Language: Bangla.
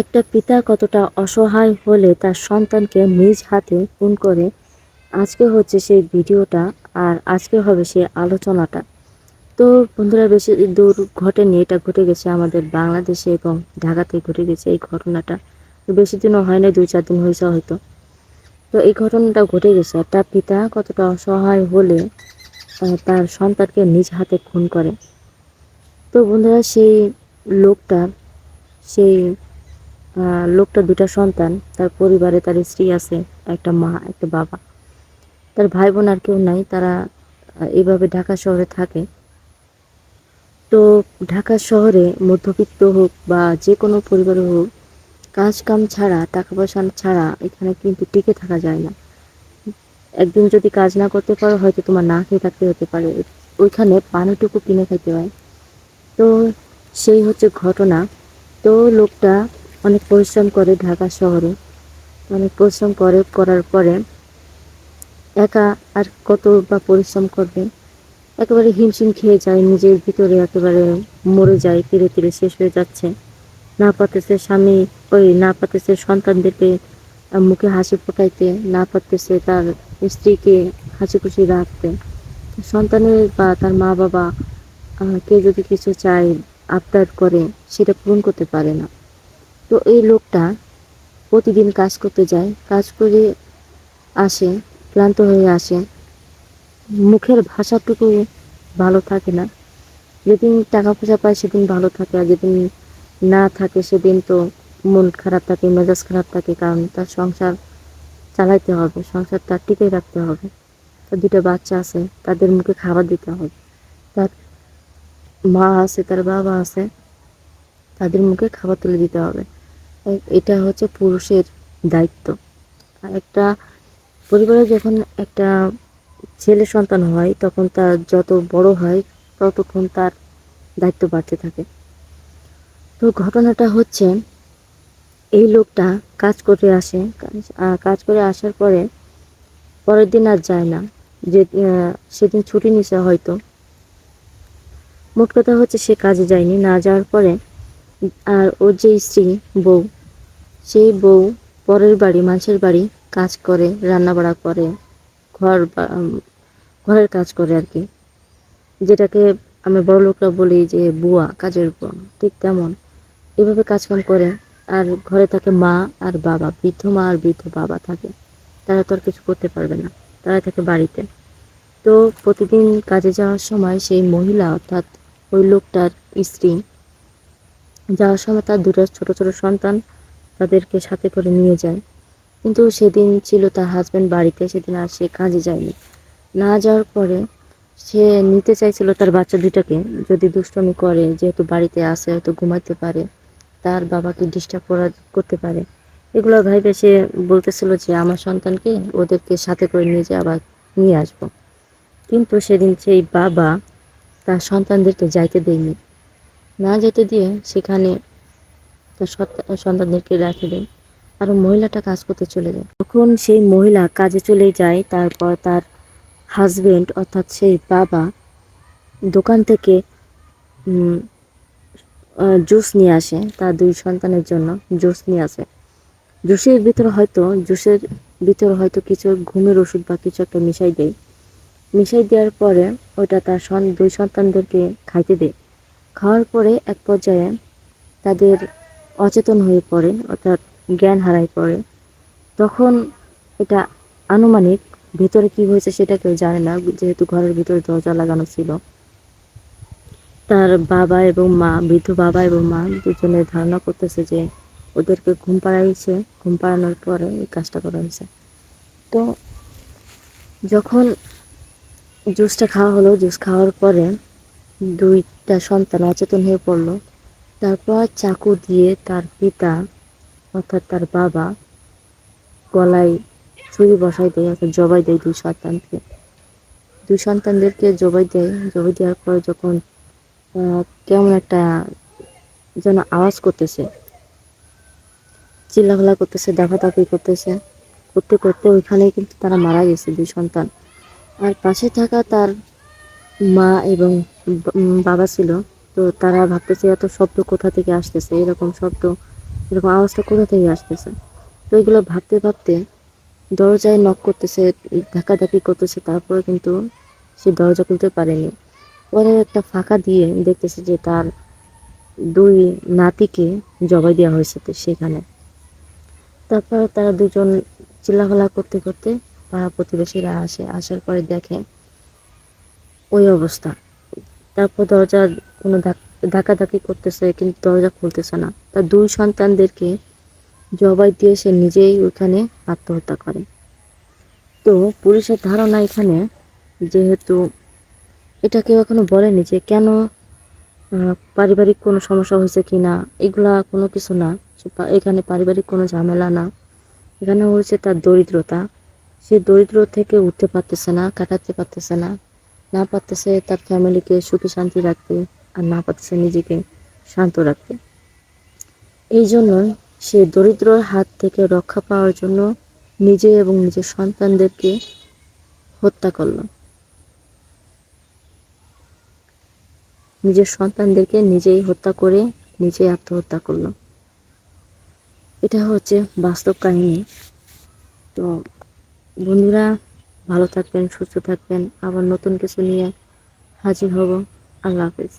একটা পিতা কতটা অসহায় হলে তার সন্তানকে নিজ হাতে খুন করে, আজকে হচ্ছে সেই ভিডিওটা আর আজকে হবে সেই আলোচনাটা। তো বন্ধুরা, বেশি দূর ঘটেনি, এটা ঘটে গেছে আমাদের বাংলাদেশে এবং ঢাকাতে ঘটে গেছে এই ঘটনাটা। বেশি দিনও হয় না দুই চার দিন হয়েছে হয়তো। তো এই ঘটনাটা ঘটে গেছে, একটা পিতা কতটা অসহায় হলে তার সন্তানকে নিজ হাতে খুন করে। তো বন্ধুরা, সেই লোকটার সেই লোকটা দুটা সন্তান, তার পরিবারে তার স্ত্রী আছে, একটা মা, একটা বাবা। তার ভাই বোন আর কেউ নাই, তারা এইভাবে ঢাকা শহরে থাকে। তো ঢাকা শহরে মধ্যবিত্ত হোক বা যে কোনো পরিবারে হোক কাজ কাম ছাড়া টাকা পয়সা ছাড়া এখানে কিন্তু টিকে থাকা যায় না। একদিন যদি কাজ না করতে পারো, হয়তো তোমার না খেয়ে থাকতে হতে পারে। ওইখানে পানিটুকু কিনে খেতে হয়। তো সেই হচ্ছে ঘটনা। তো লোকটা অনেক পরিশ্রম করে ঢাকা শহরে। অনেক পরিশ্রম করে, করার পরে একা আর কত বা পরিশ্রম করবে? একেবারে হিমশিম খেয়ে যায়, নিজের ভিতরে একেবারে মরে যায় ধীরে ধীরে শেষ হয়ে যাচ্ছে। না পারতেছে স্বামী, ওই না পারতেছে সন্তানদেরকে মুখে হাসি ফোটাইতে, না পারতেছে তার স্ত্রীকে হাসি খুশি রাখতে। সন্তানের বা তার মা বাবা কেউ যদি কিছু চায়, আবদার করে, সেটা পূরণ করতে পারে না। তো এই লোকটা প্রতিদিন কাজ করতে যায়, কাজ করে আসে, ক্লান্ত হয়ে আসে। মুখের ভাষাটুকু ভালো থাকে না। যেদিন টাকা পয়সা পায় সেদিন ভালো থাকে আর যেদিন না থাকে সেদিন তো মন খারাপ থাকে, মেজাজ খারাপ থাকে, কারণ তার সংসার চালাইতে হবে সংসার তার টিকে রাখতে হবে। তার দুটো বাচ্চা আছে, তাদের মুখে খাবার দিতে হবে। তার মা আছে, তার বাবা আছে, তাদের মুখে খাবার তুলে দিতে হবে। এটা হচ্ছে পুরুষের দায়িত্ব। আর একটা পরিবারে যখন একটা ছেলে সন্তান হয়, তখন তার যত বড় হয়, ততক্ষণ তার দায়িত্ব বাড়তে থাকে। তো ঘটনাটা হচ্ছে, এই লোকটা কাজ করে আসে কাজ- করে আসার পরে, পরের দিন আর যায় না। যে সেদিন ছুটি নিছে হয়তো। মোট কথা হচ্ছে সে কাজে যায়নি। না যাওয়ার পরে আর ওর যে স্ত্রী, বউ, সেই বউ পরের বাড়ি মানুষের বাড়ি কাজ করে রান্না বাড়া করে, ঘর ঘরের কাজ করে আর কি। যেটাকে আমরা বড় লোকরা বলি যে বুয়া, কাজের বুয়া ঠিক তেমন। এভাবে কাজকাম করে আর ঘরে থাকে মা আর বাবা, বৃদ্ধ মা আর বৃদ্ধ বাবা থাকে। তারা তো আর কিছু করতে পারবে না, তারা থাকে বাড়িতে। তো প্রতিদিন কাজে যাওয়ার সময় সেই মহিলা অর্থাৎ ওই লোকটার স্ত্রী যাওয়ার সময় তার দুটো ছোট ছোট সন্তান তাদেরকে সাথে করে নিয়ে যায়। কিন্তু সেদিন ছিল তার হাজবেন্ড বাড়িতে, সেদিন আর সে কাজে যায়নি। না যাওয়ার পরে সে নিতে চাইছিল তার বাচ্চা দুটাকে যদি দুষ্টমি করে, যেহেতু বাড়িতে আসে হয়তো ঘুমাইতে পারে, তার বাবাকে ডিস্টার্ব করা, করতে পারে। এগুলো ভাইবে সে বলতেছিল যে, আমার সন্তানকে ওদেরকে সাথে করে নিয়ে যে, আবার নিয়ে আসব। কিন্তু সেদিন সেই বাবা তার সন্তানদেরকে যাইতে দেয়নি। না যেতে দিয়ে সেখানে সন্তানদেরকে রেখে দেয়। আর মহিলাটা কাজ করতে চলে যায়। তখন সেই মহিলা কাজে চলে যায়, তারপর তার হাজবেন্ড অর্থাৎ সেই বাবা দোকান থেকে জুস নিয়ে আসে তার দুই সন্তানের জন্য, জুস নিয়ে আসে। জুসের ভিতরে হয়তো, জুসের ভিতরে হয়তো কিছু ঘুমের ওষুধ বা কিছু একটা মিশাই দেয়। মিশাই দেওয়ার পরে ওটা তার দুই সন্তানদেরকে খাইতে দেয়। খাওয়ার পরে এক পর্যায়ে তাদের অচেতন হয়ে পড়ে, অর্থাৎ জ্ঞান হারায় পড়ে। তখন এটা আনুমানিক ভেতরে কি হয়েছে সেটা কেউ জানে না, যেহেতু ঘরের ভিতরে দরজা লাগানো ছিল। তার বাবা এবং মা, বৃদ্ধ বাবা এবং মা দুজনে ধারণা করতেছে যে ওদেরকে ঘুম পাড়াইছে। ঘুম পাড়ানোর পরে এই কাজটা করা হয়েছে। তো যখন জুসটা খাওয়া হলো, জুস খাওয়ার পরে দুইটা সন্তান অচেতন হয়ে পড়ল। তারপর চাকু দিয়ে তার পিতা, অর্থাৎ তার বাবা, গলায় ছুরি বসাই দেয়, অর্থাৎ জবাই দেয় দুই সন্তানকে। দুই সন্তানদেরকে জবাই দেয়। জবাই দেওয়ার পর যখন কেমন একটা যেন আওয়াজ করতেছে, চিল্লাফাল্লা করতেছে দাফাদাফি করতেছে, করতে করতে ওইখানেই কিন্তু তারা মারা গেছে দুই সন্তান। আর পাশে থাকা তার মা এবং বাবা ছিল, তো তারা ভাবতেছে এত শব্দ কোথা থেকে আসতেছে? এরকম শব্দ, এরকম আওয়াজটা কোথা থেকে আসতেছে? তো এগুলো ভাবতে ভাবতে দরজায় নক করতেছে, ধাক্কাধাক্কি করতেছে, তারপরে কিন্তু সে দরজা খুলতে পারেনি। পরে একটা ফাঁকা দিয়ে দেখতেছে যে তার দুই নাতিকে জবাই দেওয়া হয়েছে সেখানে। তারপর তারা দুজন চিল্লাফালা করতে করতে পাড়া প্রতিবেশীরা আসে, আসার পরে দেখে ওই অবস্থা। তারপর দরজা কোনো ধাক্কাধাক্কি করতেছে কিন্তু দরজা খুলতেছে না। তার দুই সন্তানদেরকে জবাই দিয়ে সে নিজেই ওখানে আত্মহত্যা করে। তো পুলিশের ধারণা এখানে যেহেতু এটা কেউ এখনও বলেনি যে কেন পারিবারিক কোনো সমস্যা হয়েছে কি না, এগুলা কোনো কিছু না। এখানে পারিবারিক কোনো ঝামেলা না। এখানে হয়েছে তার দরিদ্রতা। সে দরিদ্র থেকে উঠতে পারতেছে না, কাটাতে পারতেছে না। না পারতেছে তার ফ্যামিলিকে সুখে শান্তি রাখতে আর না পারতেছে নিজেকে শান্ত রাখতে। এই জন্য সে দরিদ্র হাত থেকে রক্ষা পাওয়ার জন্য নিজে এবং নিজের সন্তানদেরকে হত্যা করল। নিজের সন্তানদেরকে নিজেই হত্যা করে নিজেই আত্মহত্যা করল। এটা হচ্ছে বাস্তব কাহিনী। তো বন্ধুরা ভালো থাকবেন সুস্থ থাকবেন। আবার নতুন কিছু নিয়ে হাজির হব। আল্লাহ হাফেজ।